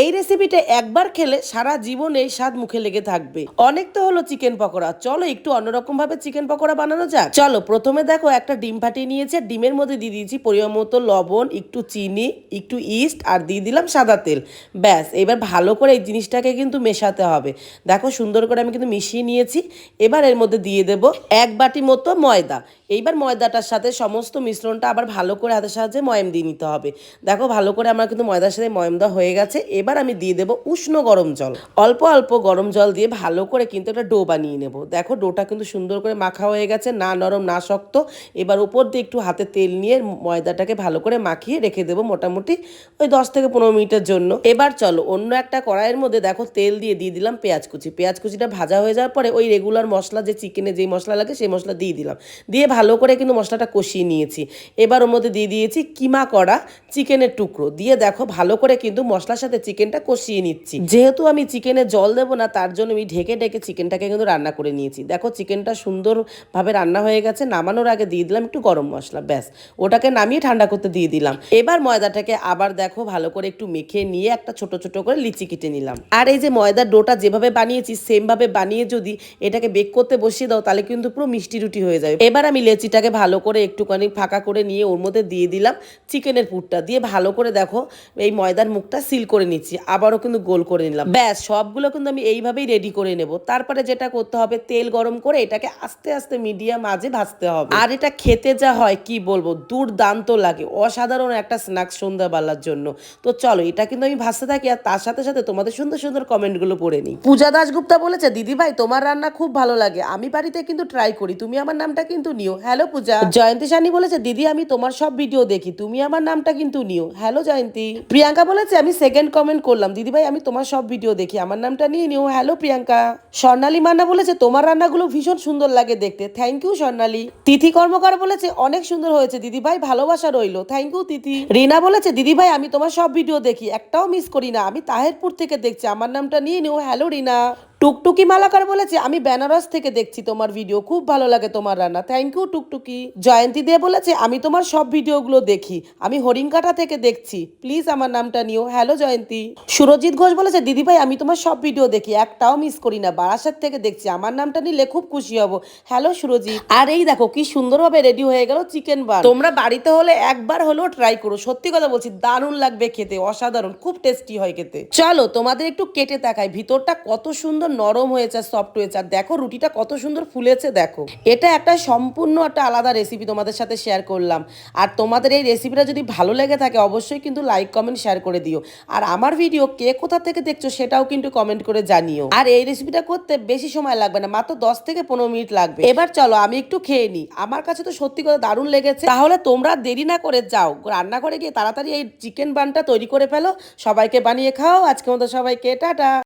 এই রেসিপিটা একবার খেলে সারা জীবন এই স্বাদ মুখে লেগে থাকবে। অনেক তো হলো চিকেন পকোড়া। চলো একটু অন্যরকম ভাবে চিকেন পকোড়া বানানো যাক। চলো, প্রথমে দেখো একটা ডিম ফাটিয়ে নিয়েছে। ডিমের মধ্যে দিয়ে দিয়েছি পরিমাণ মতো লবণ, একটু চিনি, একটু ইস্ট আর দিয়ে দিলাম সাদা তেল। ব্যাস, এবার ভালো করে এই জিনিসটাকে কিন্তু মেশাতে হবে। দেখো সুন্দর করে আমি কিন্তু মিশিয়ে নিয়েছি। এবার এর মধ্যে দিয়ে দেব এক বাটি মতো ময়দা। এইবার ময়দাটার সাথে সমস্ত মিশ্রণটা আবার ভালো করে হাতের সাহায্যে ময়াম দিয়ে নিতে হবে। দেখো ভালো করে আমার কিন্তু ময়দার সাথে ময়াম দেওয়া হয়ে গেছে। এবার আমি দিয়ে দেবো উষ্ণ গরম জল। অল্প অল্প গরম জল দিয়ে ভালো করে কিন্তু একটা ডো বানিয়ে নেব। দেখো ডোটা কিন্তু সুন্দর করে মাখা হয়ে গেছে, না নরম, না শক্ত। এবার উপর দিয়ে একটু হাতে তেল নিয়ে ময়দাটাকে ভালো করে মাখিয়ে রেখে দেবো মোটামুটি ওই দশ থেকে পনেরো মিনিটের জন্য। এবার চলো অন্য একটা কড়াইয়ের মধ্যে দেখো তেল দিয়ে দিয়ে দিলাম পেঁয়াজ কুচি। পেঁয়াজ কুচিটা ভাজা হয়ে যাওয়ার পরে ওই রেগুলার মশলা, যে চিকেনে যেই মশলা লাগে সেই মশলা দিয়ে দিলাম। দিয়ে ভালো করে কিন্তু মশলাটা কষিয়ে নিয়েছি। এবার ওর মধ্যে দিয়ে দিয়েছি কিমা করা চিকেনের টুকরো। দিয়ে দেখো ভালো করে কিন্তু মশলার সাথে চিকেনটা কষিয়ে নিচ্ছি। যেহেতু আমি চিকেনে জল দেবো না তার জন্য আমি ঢেকে ঢেকে চিকেনটাকে কিন্তু রান্না করে নিয়েছি। দেখো চিকেনটা সুন্দরভাবে রান্না হয়ে গেছে। নামানোর আগে দিয়ে দিলাম একটু গরম মশলা ব্যাস। ওটাকে নামিয়ে ঠান্ডা করতে দিয়ে দিলাম। এবার ময়দাটাকে আবার দেখো ভালো করে একটু মেখে নিয়ে একটা ছোট ছোট করে লিচি কেটে নিলাম। আর এই যে ময়দার ডোটা যেভাবে বানিয়েছি সেমভাবে বানিয়ে যদি এটাকে বেক করতে বসিয়ে দাও তাহলে কিন্তু পুরো মিষ্টি রুটি হয়ে যাবে। এবার আমি লেচিটাকে ভালো করে একটুখানি ফাঁকা করে নিয়ে ওর মধ্যে দিয়ে দিলাম চিকেনের পুরটা। দিয়ে ভালো করে দেখো এই ময়দার মুখটা সিল করে নিচ্ছি। আবারও কিন্তু গোল করে নিলাম। ব্যাস সবগুলো কিন্তু আমি এইভাবেই রেডি করে নেব। তারপরে যেটা করতে হবে তেল গরম করে এটাকে আস্তে আস্তে মিডিয়াম আজে ভাজতে হবে। আর এটা খেতে যা হয় কি বলব দুর্দান্ত লাগে। অসাধারণ একটা স্ন্যাক্স সন্ধ্যাবেলার জন্য। তো চলো এটা কিন্তু আমি ভাজতে থাকি আর তার সাথে সাথে তোমাদের সুন্দর সুন্দর কমেন্টগুলো পড়ে নিই। পূজা দাশগুপ্তা বলেছে দিদি ভাই তোমার রান্না খুব ভালো লাগে। আমি বাড়িতে কিন্তু ট্রাই করি। তুমি আমার নামটা কিন্তু নিও। হ্যালো পূজা। জয়ন্তী সানি বলেছে দিদি আমি তোমার সব ভিডিও দেখি। তুমি আমার নামটা কিন্তু নিও। হ্যালো জয়ন্তী। প্রিয়াঙ্কা বলেছে আমি সেকেন্ড কমেন্ট করলাম দিদি ভাই আমি তোমার সব ভিডিও দেখি। আমার নামটা নিয়ে নিও। হ্যালো প্রিয়াঙ্কা। স্বর্ণালী মান্না বলেছে, তোমার রান্নাগুলো ভীষণ সুন্দর লাগে দেখতে। Thank you Swarnali. তিথি কর্মকার বলেছে, অনেক সুন্দর হয়েছে দিদি ভাই ভালোবাসা রইল। থ্যাংক ইউ তিথি। রিনা বলেছে দিদি ভাই আমি তোমার সব ভিডিও দেখি। একটাও মিস করি না। আমি তাহেরপুর থেকে দেখছি। আমার নামটা নিয়ে নিও। হ্যালো রিনা। টুকটুকি মালাকার বলেছে আমি বেনারস থেকে দেখছি তোমার ভিডিও খুব ভালো লাগে তোমার রান্না। থ্যাংক ইউ টুকটুকি। জয়ন্তী দে বলেছে আমি তোমার সব ভিডিওগুলো দেখি আমি হরিণকাটা থেকে দেখছি। প্লিজ আমার নামটা নিও। হ্যালো জয়ন্তী। সুরজিৎ ঘোষ বলেছে দিদি ভাই আমি তোমার সব ভিডিও দেখি একটাও মিস করি না। বারাসাত থেকে দেখছি আমার নামটা নিলে খুব খুশি হব। হ্যালো সুরজিৎ। আর এই দেখো কি সুন্দরভাবে রেডি হয়ে গেল চিকেন বার তোমরা বাড়িতে হলে একবার হলেও ট্রাই করো। সত্যি কথা বলছি দারুণ লাগবে খেতে অসাধারণ খুব টেস্টি হয় খেতে। চলো তোমাদের একটু কেটে তাকাই ভিতরটা কত সুন্দর নরম হয়েছে আর সফট হয়েছে। আর দেখো, রুটিটা কত সুন্দর ফুলেছে, দেখো। এটা একটা সম্পূর্ণ একটা আলাদা রেসিপি তোমাদের সাথে শেয়ার করলাম। আর তোমাদের এই রেসিপিটা যদি ভালো লেগে থাকে, অবশ্যই কিন্তু লাইক কমেন্ট শেয়ার করে দিও। আর আমার ভিডিও কে কোথা থেকে দেখছ, সেটাও কিন্তু কমেন্ট করে জানিও। আর এই রেসিপিটা করতে বেশি সময় লাগবে না, মাত্র দশ থেকে পনেরো মিনিট লাগবে। এবার চলো, আমি একটু খেয়ে নিই। আমার কাছে তো সত্যি কথা দারুণ লেগেছে। তাহলে তোমরা দেরি না করে যাও রান্না করে গিয়ে তাড়াতাড়ি এই চিকেন বানটা তৈরি করে ফেলো। সবাইকে বানিয়ে খাও। আজকে মতো সবাইকে, টাটা।